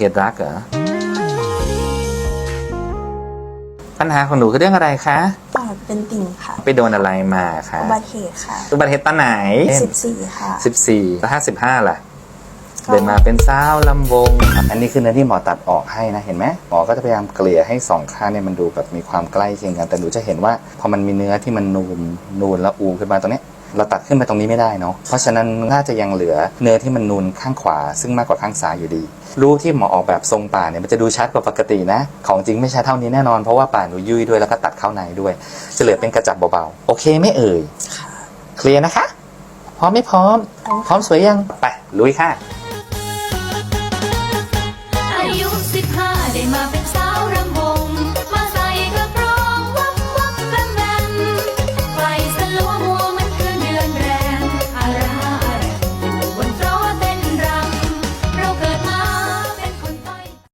เหตุรักเหรอ ปัญหาของหนูคือเรื่องอะไรคะ ปอดเป็นติ่งค่ะ ไปโดนอะไรมาคะอุบัติเหตุค่ะ อุบัติเหตุตอนไหน 14 ค่ะสิบสี่แล้วห้าสิบห้าล่ะก็ เดินมาเป็นสาวลำวง อันนี้คือเนื้อที่หมอตัดออกให้นะเห็นไหมหมอก็จะพยายามเกลี่ยให้สองข้างเนี่ยมันดูแบบมีความใกล้เคียงกัน แต่หนูจะเห็นว่าพอมันมีเนื้อที่มันนูนนูนแล้วอูมขึ้นมาตรงเนี้ยเราตัดขึ้นไปตรงนี้ไม่ได้เนาะ เพราะฉะนั้นน่าจะยังเหลือเนื้อที่มันนูนข้างขวา ซึ่งมากกว่าข้างซ้ายอยู่ดี รูปที่หมอออกแบบทรงป่าเนี่ยมันจะดูชัดกว่าปกตินะ ของจริงไม่ใช่เท่านี้แน่นอน เพราะว่าป่าหนูยุ่ยด้วยแล้วก็ตัดเข้าในด้วย จะเหลือเป็นกระจับเบาๆ โอเคไหม่เอ่ย เคลียร์นะคะ พร้อมไม่พร้อม พร้อมสวยยัง ไปลุยค่ะ Hardy my Stop.